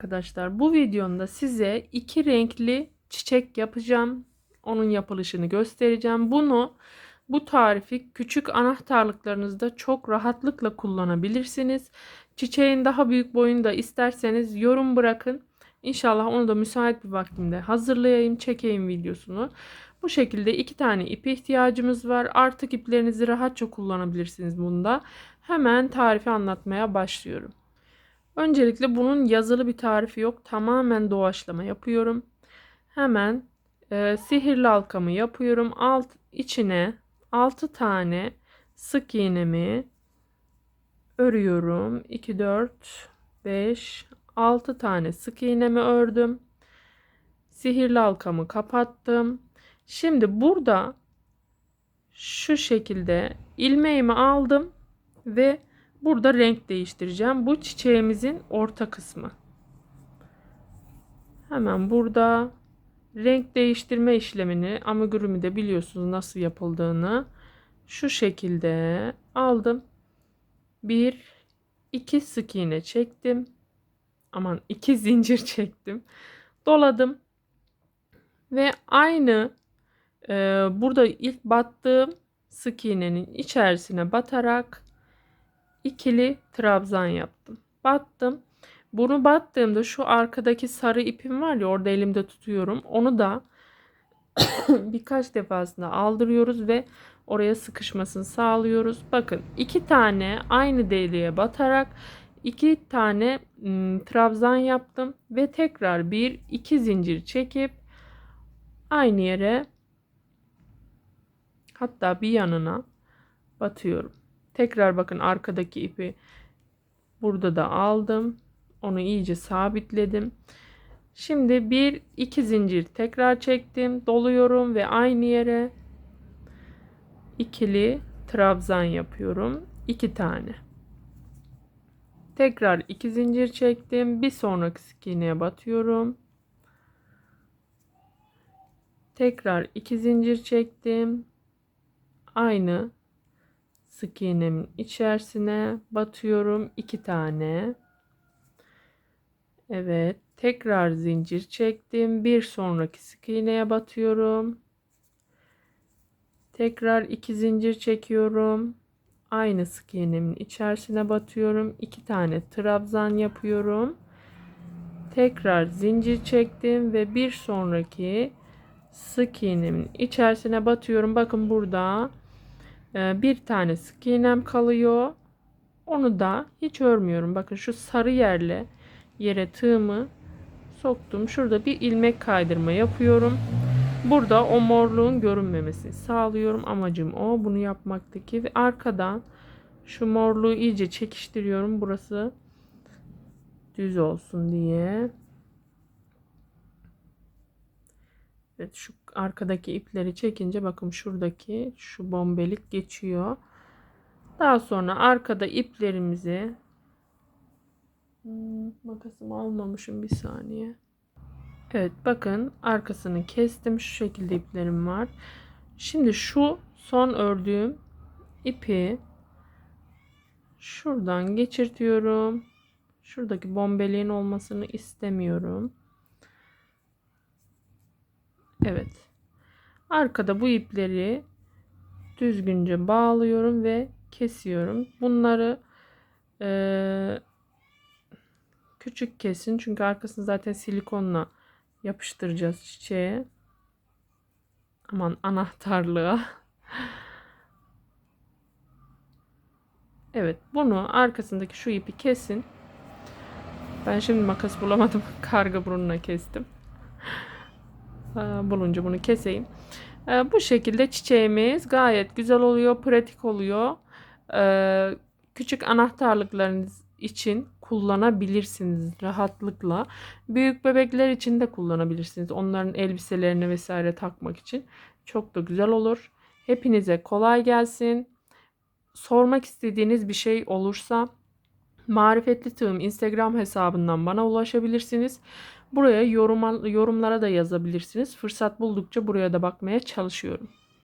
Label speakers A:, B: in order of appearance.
A: Arkadaşlar bu videomda size iki renkli çiçek yapacağım. Onun yapılışını göstereceğim. Bunu bu tarifi küçük anahtarlıklarınızda çok rahatlıkla kullanabilirsiniz. Çiçeğin daha büyük boyunda isterseniz yorum bırakın. İnşallah onu da müsait bir vaktimde hazırlayayım, çekeyim videosunu. Bu şekilde iki tane ip ihtiyacımız var. Artık iplerinizi rahatça kullanabilirsiniz bunda. Hemen tarifi anlatmaya başlıyorum. Öncelikle bunun yazılı bir tarifi yok. Tamamen doğaçlama yapıyorum. Hemen e, sihirli halkamı yapıyorum. Alt içine 6 tane sık iğnemi örüyorum. 2 4 5 6 tane sık iğnemi ördüm. Sihirli halkamı kapattım. Şimdi burada şu şekilde ilmeğimi aldım ve burada renk değiştireceğim. Bu çiçeğimizin orta kısmı. Hemen burada renk değiştirme işlemini amigurumi de biliyorsunuz nasıl yapıldığını. Şu şekilde aldım. Bir, iki sık iğne çektim. Aman iki zincir çektim. Doladım. Ve aynı e, burada ilk battığım sık iğnenin içerisine batarak ikili trabzan yaptım. Battım. Bunu battığımda şu arkadaki sarı ipim var ya orada elimde tutuyorum. Onu da birkaç defasında aldırıyoruz ve oraya sıkışmasını sağlıyoruz. Bakın iki tane aynı deliğe batarak iki tane ım, trabzan yaptım ve tekrar bir iki zincir çekip aynı yere hatta bir yanına batıyorum. Tekrar bakın arkadaki ipi burada da aldım. Onu iyice sabitledim. Şimdi bir iki zincir tekrar çektim. Doluyorum ve aynı yere ikili trabzan yapıyorum. iki tane. Tekrar iki zincir çektim. Bir sonraki iğneye batıyorum. Tekrar iki zincir çektim. Aynı sık iğnemin içerisine batıyorum iki tane. Evet, tekrar zincir çektim. Bir sonraki sık iğneye batıyorum. Tekrar iki zincir çekiyorum. Aynı sık iğnemin içerisine batıyorum. iki tane trabzan yapıyorum. Tekrar zincir çektim ve bir sonraki sık iğnemin içerisine batıyorum. Bakın burada bir tane sık iğnem kalıyor. Onu da hiç örmüyorum. Bakın şu sarı yerle yere tığımı soktum. Şurada bir ilmek kaydırma yapıyorum. Burada o morluğun görünmemesini sağlıyorum. Amacım o. Bunu yapmaktaki ve arkadan şu morluğu iyice çekiştiriyorum. Burası düz olsun diye. Evet şu arkadaki ipleri çekince bakın şuradaki şu bombelik geçiyor. Daha sonra arkada iplerimizi hmm, makasımı almamışım bir saniye. Evet bakın arkasını kestim. Şu şekilde iplerim var. Şimdi şu son ördüğüm ipi şuradan geçirtiyorum. Şuradaki bombeliğin olmasını istemiyorum. Evet. Arkada bu ipleri düzgünce bağlıyorum ve kesiyorum. Bunları e, küçük kesin. Çünkü arkasını zaten silikonla yapıştıracağız çiçeğe. Aman anahtarlığa. Evet bunu arkasındaki şu ipi kesin. Ben şimdi makas bulamadım. Karga burnuna kestim. Bulunca bunu keseyim. Ee, bu şekilde çiçeğimiz gayet güzel oluyor, pratik oluyor. Ee, küçük anahtarlıklarınız için kullanabilirsiniz rahatlıkla. Büyük bebekler için de kullanabilirsiniz. Onların elbiselerini vesaire takmak için çok da güzel olur. Hepinize kolay gelsin. Sormak istediğiniz bir şey olursa Marifetli Tığım Instagram hesabından bana ulaşabilirsiniz. Buraya yoruma, yorumlara da yazabilirsiniz. Fırsat buldukça buraya da bakmaya çalışıyorum.